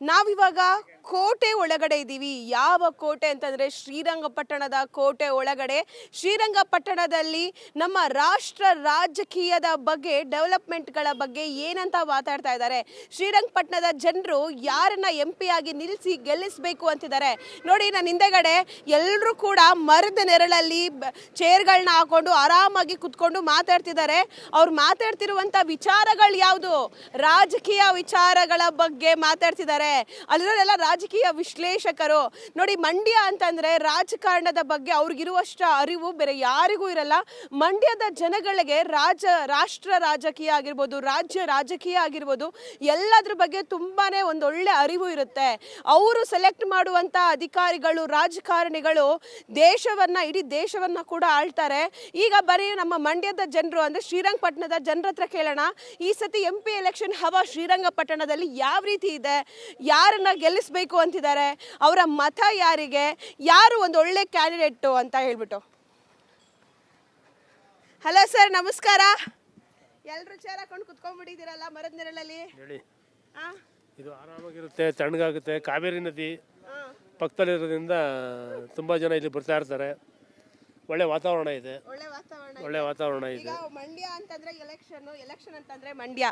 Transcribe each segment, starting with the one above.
ನಾವಿವಾಗ ಕೋಟೆ ಒಳಗಡೆ ಇದ್ದೀವಿ ಯಾವ ಕೋಟೆ ಅಂತಂದ್ರೆ ಶ್ರೀರಂಗಪಟ್ಟಣದ ಕೋಟೆ ಒಳಗಡೆ. ಶ್ರೀರಂಗಪಟ್ಟಣದಲ್ಲಿ ನಮ್ಮ ರಾಷ್ಟ್ರ ರಾಜಕೀಯದ ಬಗ್ಗೆ, ಡೆವಲಪ್ಮೆಂಟ್ಗಳ ಬಗ್ಗೆ ಏನಂತ ಮಾತಾಡ್ತಾ ಇದ್ದಾರೆ. ಶ್ರೀರಂಗಪಟ್ಟಣದ ಜನರು ಯಾರನ್ನ ಎಂ ಆಗಿ ನಿಲ್ಲಿಸಿ ಗೆಲ್ಲಿಸಬೇಕು ಅಂತಿದ್ದಾರೆ. ನೋಡಿ, ನನ್ನ ಹಿಂದೆಗಡೆ ಎಲ್ಲರೂ ಕೂಡ ಮರದ ನೆರಳಲ್ಲಿ ಚೇರ್ಗಳನ್ನ ಹಾಕೊಂಡು ಆರಾಮಾಗಿ ಕುತ್ಕೊಂಡು ಮಾತಾಡ್ತಿದ್ದಾರೆ. ಅವ್ರು ಮಾತಾಡ್ತಿರುವಂತ ವಿಚಾರಗಳು ಯಾವುದು? ರಾಜಕೀಯ ವಿಚಾರಗಳ ಬಗ್ಗೆ ಮಾತಾಡ್ತಿದ್ದಾರೆ. ಅಲ್ಲಿರೋರೆಲ್ಲ ರಾಜಕೀಯ ವಿಶ್ಲೇಷಕರು. ನೋಡಿ, ಮಂಡ್ಯ ಅಂತಂದ್ರೆ ರಾಜಕಾರಣದ ಬಗ್ಗೆ ಅವ್ರಿಗಿರುವಷ್ಟು ಅರಿವು ಬೇರೆ ಯಾರಿಗೂ ಇರಲ್ಲ. ಮಂಡ್ಯದ ಜನಗಳಿಗೆ ರಾಜ, ರಾಷ್ಟ್ರ ರಾಜಕೀಯ ಆಗಿರ್ಬೋದು, ರಾಜ್ಯ ರಾಜಕೀಯ ಆಗಿರ್ಬೋದು, ಎಲ್ಲದ್ರ ಬಗ್ಗೆ ತುಂಬಾನೇ ಒಂದೊಳ್ಳೆ ಅರಿವು ಇರುತ್ತೆ. ಅವರು ಸೆಲೆಕ್ಟ್ ಮಾಡುವಂತ ಅಧಿಕಾರಿಗಳು, ರಾಜಕಾರಣಿಗಳು ದೇಶವನ್ನ, ಇಡೀ ದೇಶವನ್ನ ಕೂಡ ಆಳ್ತಾರೆ. ಈಗ ಬರೀ ನಮ್ಮ ಮಂಡ್ಯದ ಜನರು ಅಂದ್ರೆ ಶ್ರೀರಂಗಪಟ್ಟಣದ ಜನರ ಹತ್ರ ಕೇಳೋಣ. ಈ ಸತಿ ಎಂ ಪಿ ಎಲೆಕ್ಷನ್ ಹವಾ ಶ್ರೀರಂಗಪಟ್ಟಣದಲ್ಲಿ ಯಾವ ರೀತಿ ಇದೆ? ಯಾರನ್ನ ಗೆಲ್ಲಿಸ್ಬೇಕು? ಅಂತಿದ್ದಾರೆ. ಅವರ ಮತ ಯಾರಿಗೆ? ಯಾರು ಒಂದು ಒಳ್ಳೆ ಕ್ಯಾಂಡಿಡೇಟು ಅಂತ ಹೇಳ್ಬಿಟ್ಟು? ಹಲೋ ಸರ್ ನಮಸ್ಕಾರ. ಎಲ್ಲರೂ ಚೇರ್ ಹಾಕೊಂಡು ಕುತ್ಕೊಂಡ್ಬಿಟ್ಟಿದ್ದೀರಲ್ಲ ಮರದ ನೆರಳಲ್ಲಿ? ಇದು ಆರಾಮಾಗಿರುತ್ತೆ ತಣ್ಣಗಾಗುತ್ತೆ. ಕಾವೇರಿ ನದಿ. ಪಕ್ಕದಲ್ಲಿರೋದ್ರಿಂದ ತುಂಬಾ ಜನ ಇಲ್ಲಿ ಬರ್ತಾ ಇರ್ತಾರೆ. ಒಳ್ಳೆ ವಾತಾವರಣ ಇದೆ. ಒಳ್ಳೆ ವಾತಾವರಣ ಒಳ್ಳೆ ವಾತಾವರಣ ಈಗ ಇದೆ ಮಂಡ್ಯ ಅಂತಂದ್ರೆ ಎಲೆಕ್ಷನ್ ಎಲೆಕ್ಷನ್ ಅಂತಂದ್ರೆ ಮಂಡ್ಯ.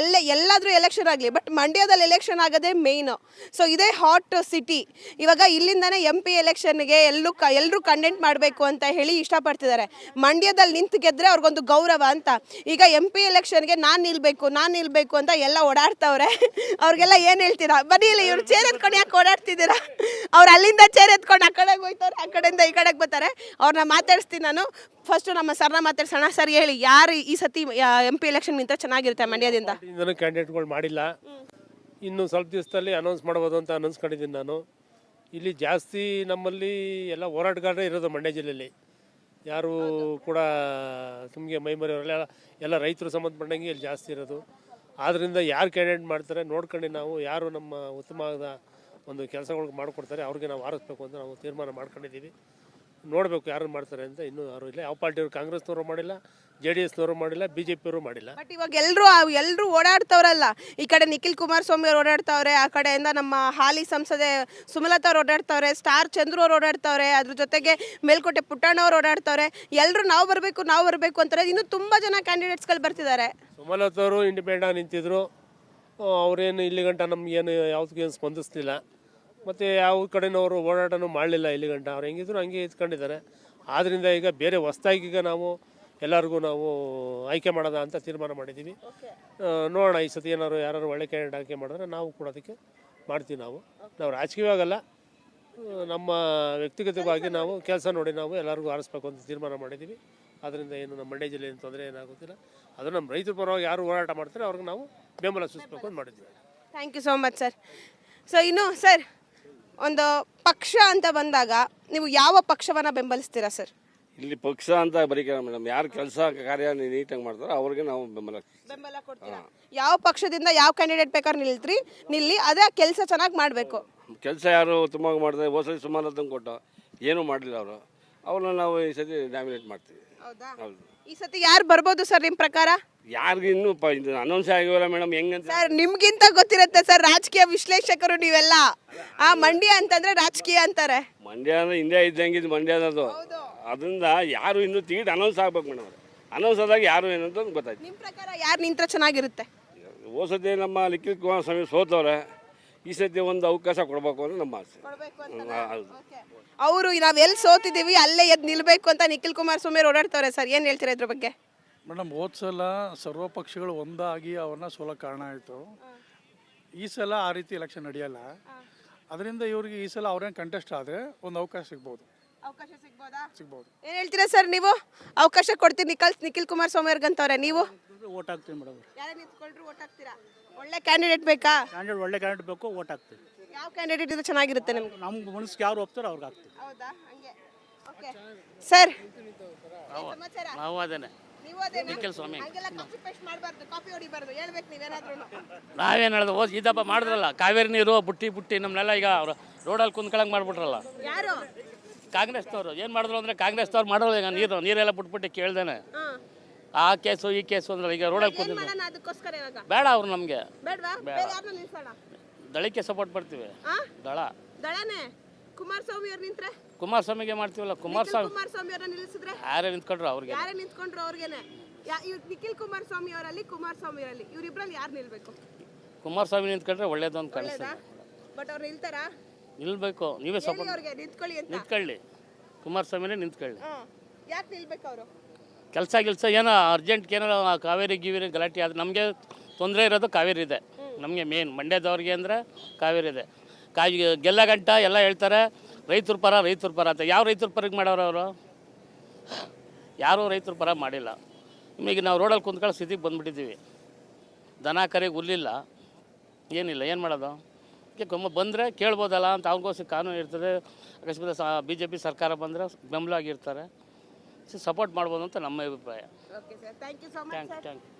ಎಲ್ಲ ಎಲ್ಲಾದ್ರೂ ಎಲೆಕ್ಷನ್ ಆಗಲಿ ಬಟ್ ಮಂಡ್ಯದಲ್ಲಿ ಎಲೆಕ್ಷನ್ ಆಗೋದೇ ಮೇನ್ ಸೊ ಇದೇ ಹಾಟ್ ಸಿಟಿ ಇವಾಗ ಇಲ್ಲಿಂದಾನೇ ಎಂ ಪಿ ಎಲೆಕ್ಷನ್ಗೆ ಎಲ್ಲೂ ಕ ಎಲ್ಲರೂ ಕಂಡೆಂಟ್ ಮಾಡಬೇಕು ಅಂತ ಹೇಳಿ ಇಷ್ಟಪಡ್ತಿದ್ದಾರೆ. ಮಂಡ್ಯದಲ್ಲಿ ನಿಂತು ಗೆದ್ರೆ ಅವ್ರಿಗೊಂದು ಗೌರವ ಅಂತ. ಈಗ ಎಂ ಪಿ ಎಲೆಕ್ಷನ್ಗೆ ನಾನು ನಿಲ್ಬೇಕು ನಾನು ನಿಲ್ಬೇಕು ಅಂತ ಎಲ್ಲ ಓಡಾಡ್ತವ್ರೆ. ಅವ್ರಿಗೆಲ್ಲ ಏನು ಹೇಳ್ತೀರಾ? ಬನ್ನಿ ಇಲ್ಲಿ ಇವ್ರು ಚೇರ್ ಎತ್ಕೊಂಡು ಯಾಕೆ ಓಡಾಡ್ತಿದ್ದೀರಾ? ಅವ್ರು ಅಲ್ಲಿಂದ ಚೇರ್ ಎತ್ಕೊಂಡು ಆ ಕಡೆಗೆ ಹೋಯ್ತಾರೆ ಆ ಕಡೆಯಿಂದ ಈ ಕಡೆಗೆ ಬರ್ತಾರೆ. ಅವ್ರನ್ನ ಮಾತಾಡಿಸ್ತೀನಿ ನಾನು. ಫಸ್ಟು ನಮ್ಮ ಸರ್ನ ಮಾತಾಡ್ಸೋಣ. ಸರ್ ಹೇಳಿ, ಯಾರು ಈ ಸತಿ ಎಂ ಪಿ ಎಲೆಕ್ಷನ್ ನಿಂತ ಚೆನ್ನಾಗಿರುತ್ತೆ ಮಂಡ್ಯದಿಂದ? ಕ್ಯಾಂಡಿಡೇಟ್ಗಳು ಮಾಡಿಲ್ಲ. ಇನ್ನು ಸ್ವಲ್ಪ ದಿವಸದಲ್ಲಿ ಅನೌನ್ಸ್ ಮಾಡ್ಬೋದು ಅಂತ ಅನೌನ್ಸ್ಕೊಂಡಿದ್ದೀನಿ ನಾನು. ಇಲ್ಲಿ ಜಾಸ್ತಿ ನಮ್ಮಲ್ಲಿ ಎಲ್ಲ ಹೋರಾಟಗಾರರೇ ಇರೋದು ಮಂಡ್ಯ ಜಿಲ್ಲೆಯಲ್ಲಿ. ಯಾರು ಕೂಡ ಸುಮ್ಗೆ ಮೈಮರಿಯವರೆಲ್ಲ ಎಲ್ಲ ರೈತರು ಸಂಬಂಧಪಟ್ಟಂಗೆ ಇಲ್ಲಿ ಜಾಸ್ತಿ ಇರೋದು. ಆದ್ದರಿಂದ ಯಾರು ಕ್ಯಾಂಡಿಡೇಟ್ ಮಾಡ್ತಾರೆ ನೋಡ್ಕೊಂಡು ನಾವು ಯಾರು ನಮ್ಮ ಉತ್ತಮವಾದ ಒಂದು ಕೆಲಸಗಳಿಗೆ ಮಾಡಿಕೊಡ್ತಾರೆ, ಅವ್ರಿಗೆ ನಾವು ಆರಿಸ್ಬೇಕು ಅಂತ ನಾವು ತೀರ್ಮಾನ ಮಾಡ್ಕೊಂಡಿದ್ದೀವಿ. ನೋಡಬೇಕು ಯಾರು ಮಾಡ್ತಾರೆ ಅಂತ ಇನ್ನೂ ಯಾರು ಇಲ್ಲ. ಯಾವ ಪಾರ್ಟಿಯವರು ಕಾಂಗ್ರೆಸ್ನವರು ಮಾಡಿಲ್ಲ ಜೆ ಡಿ ಎಸ್ನವರು ಮಾಡಿಲ್ಲ ಬಿ ಜೆ ಪಿಯವರು ಮಾಡಿಲ್ಲ. ಬಟ್ ಇವಾಗ ಎಲ್ಲರೂ ಎಲ್ಲರೂ ಓಡಾಡ್ತವ್ರಲ್ಲ. ಈ ಕಡೆ ನಿಖಿಲ್ ಕುಮಾರಸ್ವಾಮಿ ಅವ್ರು ಓಡಾಡ್ತವ್ರೆ ಆ ಕಡೆಯಿಂದ ನಮ್ಮ ಹಾಲಿ ಸಂಸದೆ ಸುಮಲತಾ ಅವ್ರು ಓಡಾಡ್ತವ್ರೆ ಸ್ಟಾರ್ ಚಂದ್ರು ಅವ್ರು ಓಡಾಡ್ತವ್ರೆ ಅದ್ರ ಜೊತೆಗೆ ಮೇಲ್ಕೋಟೆ ಪುಟ್ಟಣ್ಣ ಅವ್ರು ಓಡಾಡ್ತವ್ರೆ ಎಲ್ಲರೂ ನಾವು ಬರಬೇಕು ನಾವು ಬರಬೇಕು ಅಂತಾರೆ. ಇನ್ನೂ ತುಂಬ ಜನ ಕ್ಯಾಂಡಿಡೇಟ್ಸ್ಗಳು ಬರ್ತಿದ್ದಾರೆ. ಸುಮಲತಾ ಅವರು ಇಂಡಿಪೆಂಡೆಂಟ್ ನಿಂತಿದ್ರು. ಅವರೇನು ಅವ್ರೇನು ಇಲ್ಲಿ ಗಂಟ ನಮಗೇನು ಯಾವುದಕ್ಕೇನು ಸ್ಪಂದಿಸ್ತಿಲ್ಲ ಮತ್ತು ಯಾವ ಕಡೆನವರು ಓಡಾಟನೂ ಮಾಡಲಿಲ್ಲ ಇಲ್ಲಿ ಗಂಟ. ಅವ್ರು ಹೆಂಗಿದ್ರು ಹಂಗೆ ಇದ್ಕೊಂಡಿದ್ದಾರೆ. ಆದ್ದರಿಂದ ಈಗ ಬೇರೆ ಹೊಸ್ದಾಗಿ ಈಗ ನಾವು ಎಲ್ಲರಿಗೂ ನಾವು ಆಯ್ಕೆ ಮಾಡೋದ ಅಂತ ತೀರ್ಮಾನ ಮಾಡಿದ್ದೀವಿ. ನೋಡೋಣ ಈ ಸತಿ ಏನಾದ್ರು ಯಾರು ಒಳ್ಳೆ ಕ್ಯಾಂಡಿಡೇಟ್ ಆಯ್ಕೆ ಮಾಡಿದ್ರೆ ನಾವು ಕೂಡ ಅದಕ್ಕೆ ಮಾಡ್ತೀವಿ ನಾವು. ನಾವು ರಾಜಕೀಯವಾಗಲ್ಲ ನಮ್ಮ ವ್ಯಕ್ತಿಗತವಾಗಿ ನಾವು ಕೆಲಸ ನೋಡಿ ನಾವು ಎಲ್ಲರಿಗೂ ಆರಿಸ್ಬೇಕು ಅಂತ ತೀರ್ಮಾನ ಮಾಡಿದ್ದೀವಿ. ಅದರಿಂದ ಏನು ನಮ್ಮ ಮಂಡ್ಯ ಜಿಲ್ಲೆ ಏನು ತೊಂದರೆ ಏನಾಗುತ್ತಿಲ್ಲ ಅದು ನಮ್ಮ ರೈತರ ಪರವಾಗಿ ಯಾರು ಹೋರಾಟ ಮಾಡ್ತಾರೆ ಅವ್ರಿಗೆ ನಾವು ಬೆಂಬಲ ಸೂಚಿಸ್ಬೇಕು ಅಂತ ಮಾಡಿದ್ದೀವಿ. Thank you so much sir so ಇನ್ನು ಸರ್ ಒಂದು ಪಕ್ಷ ಅಂತ ಬಂದಾಗ ನೀವು ಯಾವ ಪಕ್ಷವನ್ನ ಬೆಂಬಲಿಸ್ತೀರಾ ಸರ್? ಇಲ್ಲಿ ಪಕ್ಷ ಅಂತ ಬರೀಕಲ್ಲ ಮೇಡಮ್. ಯಾರು ಕೆಲಸ ಕಾರ್ಯ ನೀಟಾಗಿ ಮಾಡ್ತಾರೋ ಅವ್ರಿಗೆ ನಾವು ಬೆಂಬಲ ಬೆಂಬಲ ಕೊಡ್ತೀರಾ? ಯಾವ ಪಕ್ಷದಿಂದ ಯಾವ ಕ್ಯಾಂಡಿಡೇಟ್ ಬೇಕಾದ್ರೆ ನಿಲ್ತ್ರಿ ನಿಲ್ಲಿ ಅದೇ ಕೆಲಸ ಚೆನ್ನಾಗಿ ಮಾಡಬೇಕು. ಕೆಲಸ ಯಾರು ತುಂಬ ಮಾಡಿದ್ರೆ ಹೋಸಲಿ ಸುಮಾರು ತಂದು ಕೊಟ್ಟು ಏನೂ ಮಾಡಲಿಲ್ಲ ಅವರು. ಅವ್ರನ್ನ ನಾವು ಈ ಸತಿ ಡ್ಯಾಮಿನೇಟ್ ಮಾಡ್ತೀವಿ. ಹೌದಾ? ಹೌದು. ಈ ಸತಿ ಯಾರು ಬರ್ಬೋದು ಸರ್ ನಿಮ್ಮ ಪ್ರಕಾರ? ಯಾರಿಗೂ ಇನ್ನೂ ಪ ಇದು ಅನೌನ್ಸ್ ಆಗಿವಲ್ಲ ಮೇಡಮ್ ಹೆಂಗಂತ ಸರ್ ನಿಮ್ಗಿಂತ ಗೊತ್ತಿರುತ್ತೆ ಸರ್ ರಾಜಕೀಯ ವಿಶ್ಲೇಷಕರು ನೀವೆಲ್ಲ. ಆ ಮಂಡ್ಯ ಅಂತಂದ್ರೆ ರಾಜಕೀಯ ಅಂತಾರೆ. ಮಂಡ್ಯ ಅಂದ್ರೆ ಹಿಂದೆ ಇದ್ದಂಗೆ ಇದು ಮಂಡ್ಯ ಅನ್ನೋದು. ಅದರಿಂದ ಯಾರು ಇನ್ನೂ ಟಿಕೆಟ್ ಅನೌನ್ಸ್ ಆಗ್ಬೇಕು ಮೇಡಮ್ ಅನೌನ್ಸ್ ಆದಾಗ ಯಾರು ಏನಂತ ಗೊತ್ತಾಯ್ತು. ನಿಮ್ಮ ಪ್ರಕಾರ ಯಾರು ನಿಂತ್ರ ಚೆನ್ನಾಗಿರುತ್ತೆ? ಹೋದ ಸತಿ ನಮ್ಮ ಲಿಖಿತ್ ಕುಮಾರಸ್ವಾಮಿ ಸೋತವ್ರೆ. ಈ ಸದ್ಯ ಒಂದು ಅವಕಾಶ ಕೊಡಬೇಕು ಅಂತ ನಮ್ಮ ಆಸೆ. ಹೌದು. ಅವರು ನಾವ್ ಎಲ್ಲಿ ಸೋತಿದ್ದೀವಿ ಅಲ್ಲೇ ಎದ್ದು ನಿಲ್ಬೇಕು ಅಂತ ನಿಖಿಲ್ ಕುಮಾರ್ ಸ್ವಾಮಿ ಓಡಾಡ್ತವ್ರೆ ಸರ್? ಏನ್ ಹೇಳ್ತೀರಾ ಇದ್ರ ಬಗ್ಗೆ? ಮೇಡಮ್ ಹೋದ ಸಲ ಸರ್ವ ಪಕ್ಷಗಳು ಒಂದಾಗಿ ಅವ್ರನ್ನ ಸೋಲ ಕಾರಣ ಆಯಿತು. ಈ ಸಲ ಆ ರೀತಿ ಎಲೆಕ್ಷನ್ ನಡೆಯಲ್ಲ. ಅದರಿಂದ ಇವ್ರಿಗೆ ಈ ಸಲ ಅವ್ರೇನು ಕಂಟೆಸ್ಟ್ ಆದರೆ ಒಂದು ಅವಕಾಶ ಸಿಗ್ಬೋದು. ಅವಕಾಶ ಸಿಗ್ಬೋದಾ? ಸಿಗ್ಬೋದು. ಏನ್ ಹೇಳ್ತೀರಾ ಸರ್ ನೀವು? ಅವಕಾಶ ಕೊಡ್ತೀನಿ ನಿಖಿಲ್ ನಿಖಿಲ್ ಕುಮಾರಸ್ವಾಮಿ ಸ್ವಾಮಿಯವ್ರಿಗಂತವ್ರೆ ನೀವು? ಓಟ್ ಹಾಕ್ತೀವಿ ಮೇಡಮ್ ಯಾರೇ ನಿಂತ್ಕೊಳ್ರು ಓಟ್ ಹಾಕ್ತೀರಾ? ಒಳ್ಳೆ ಕ್ಯಾಂಡಿಡೇಟ್ ಬೇಕಾ? ಕ್ಯಾಂಡಿಡೇಟ್ ಒಳ್ಳೆ ಕ್ಯಾಂಡಿಡೇಟ್ ಬೇಕು ಓಟ್ ಹಾಕ್ತೀವಿ ಯಾವ ಕ್ಯಾಂಡಿಡೇಟ್ ಇದು ಚೆನ್ನಾಗಿರುತ್ತೆ ನಿಮ್ಗೆ? ನಮ್ಮ ಮನಸ್ಸಿಗೆ ಯಾರು ಹೋಗ್ತಾರೋ ಅವ್ರಿಗೆ ಹಾಕ್ತೀವಿ ಹೌದಾ? ಹಂಗೆ. ಓಕೆ ಸರ್ ಸಮಾಚಾರ? ನಾವು ಅದೇನೆ. ನೀವು ಅದೇನಾ? ನಿಖಿಲ್ ಸ್ವಾಮಿ. ಹಂಗೆಲ್ಲ ಕಾಪಿ ಪೇಸ್ಟ್ ಮಾಡಬಾರ್ದು ಕಾಪಿ ಹೊಡಿಬಾರ್ದು ಹೇಳ್ಬೇಕು ನೀವೇನಾದ್ರೂ ನಾವೇನು ಓದ್ ಇದಪ್ಪ ಮಾಡಿದ್ರಲ್ಲ ಕಾವೇರಿ ನೀರು ಬುಟ್ಟಿ ಬುಟ್ಟಿ ನಮ್ಮನ್ನೆಲ್ಲ ಈಗ ಅವ್ರು ರೋಡಲ್ಲಿ ಕುಂತ್ಕೊಳಂಗೆ ಮಾಡ್ಬಿಟ್ರಲ್ಲ. ಯಾರು? ಕಾಂಗ್ರೆಸ್ನವರು. ಏನು ಮಾಡಿದ್ರು ಅಂದರೆ ಕಾಂಗ್ರೆಸ್ನವ್ರು ಮಾಡೋದು ಈಗ ನೀರು ನೀರೆಲ್ಲ ಬಿಟ್ಬಿಟ್ಟು ಕೇಳ್ದೇನೆ. ಆ ಕೇಸು ಈ ಕೇಸು ಅಂದ್ರೆ ಈಗ ರೋಡಲ್ಲಿ ಕೂತಿದ್ರು. ಬೇಡ ಅವ್ರು ನಮಗೆ. ದಳಕ್ಕೆ ಸಪೋರ್ಟ್ ಮಾಡ್ತೀವಿ. ದಳ. ದಳನೆ? ಕುಮಾರಸ್ವಾಮಿ ಅವ್ರು ನಿಂತ್ರೆ? ಕುಮಾರಸ್ವಾಮಿಗೆ ಮಾಡ್ತೀವಲ್ಲ ಕುಮಾರಸ್ವಾಮಿ ಕುಮಾರಸ್ವಾಮಿ ಅವ್ರನ್ನ ನಿಲ್ಲಿಸಿದ್ರೆ? ಯಾರೇ ನಿಂತ್ಕೊಂಡ್ರು ಅವ್ರಿಗೆ. ಯಾರೇ ನಿಂತ್ಕೊಂಡ್ರು ಅವ್ರಿಗೆನೆ. ನಿಖಿಲ್ ಕುಮಾರಸ್ವಾಮಿ ಅವರಲ್ಲಿ ಕುಮಾರಸ್ವಾಮಿ ಅವರಲ್ಲಿ. ಇವ್ರಿಬ್ರಲ್ಲಿ ಯಾರು ನಿಲ್ಬೇಕು? ಕುಮಾರಸ್ವಾಮಿ ನಿಂತ್ಕೊಂಡ್ರೆ ಒಳ್ಳೇದು ಅಂತ ಬಟ್ ಅವ್ರು ನಿಲ್ತಾರಾ? ನಿಲ್ಬೇಕು ನೀವೇ ಸಪೋರ್ಟ್ ಅವ್ರಿಗೆ ನಿಂತ್ಕೊಳ್ಳಿ ಅಂತ. ನಿಂತ್ಕೊಳ್ಳಿ. ಕುಮಾರಸ್ವಾಮಿನೇ ನಿಂತ್ಕೊಳ್ಳಿ. ಹಾ ಯಾಕೆ ನಿಲ್ಬೇಕು ಅವರು? ಕೆಲಸ ಗಿಲ್ಸ ಏನೋ ಅರ್ಜೆಂಟ್ಗೆ ಏನೋ ಕಾವೇರಿ ಗಿವೇರಿ ಗಲಾಟೆ ಆದ್ರೆ ನಮಗೆ ತೊಂದರೆ ಇರೋದು ಕಾವೇರಿ ಇದೆ. ನಮಗೆ ಮೇನ್ ಮಂಡ್ಯದವ್ರಿಗೆ ಅಂದರೆ ಕಾವೇರಿ ಇದೆ. ಕಾಯಿ ಗೆಲ್ಲ ಗಂಟ ಎಲ್ಲ ಹೇಳ್ತಾರೆ ರೈತರ ಪರ ರೈತರ ಪರ ಅಂತ. ಯಾವ ರೈತರ ಪರಕ್ಕೆ ಮಾಡೋರು ಅವರು? ಯಾರೂ ರೈತರ ಪರ ಮಾಡಿಲ್ಲ. ಈಗ ನಾವು ರೋಡಲ್ಲಿ ಕುಂತ್ಕೊಳ್ಳೋ ಸ್ಥಿತಿಗೆ ಬಂದುಬಿಟ್ಟಿದ್ದೀವಿ. ದನ ಕರೆಗೆ ಹುಲ್ಲಿಲ್ಲ. ಏನಿಲ್ಲ ಏನು ಮಾಡೋದು? ಅದಕ್ಕೆ ಗೊಮ್ಮ ಬಂದರೆ ಕೇಳ್ಬೋದಲ್ಲ ಅಂತ ಅವ್ರಿಗೋಸ್ಕರ ಕಾನೂನು ಇರ್ತದೆ. ಅಕಸ್ಮಾತ್ ಬಿ ಜೆ ಪಿ ಸರ್ಕಾರ ಬಂದರೆ ಬೆಂಬಲ ಆಗಿರ್ತಾರೆ. ಸಪೋರ್ಟ್ ಮಾಡ್ಬೋದು ಅಂತ ನಮ್ಮ ಅಭಿಪ್ರಾಯ. Thank thank you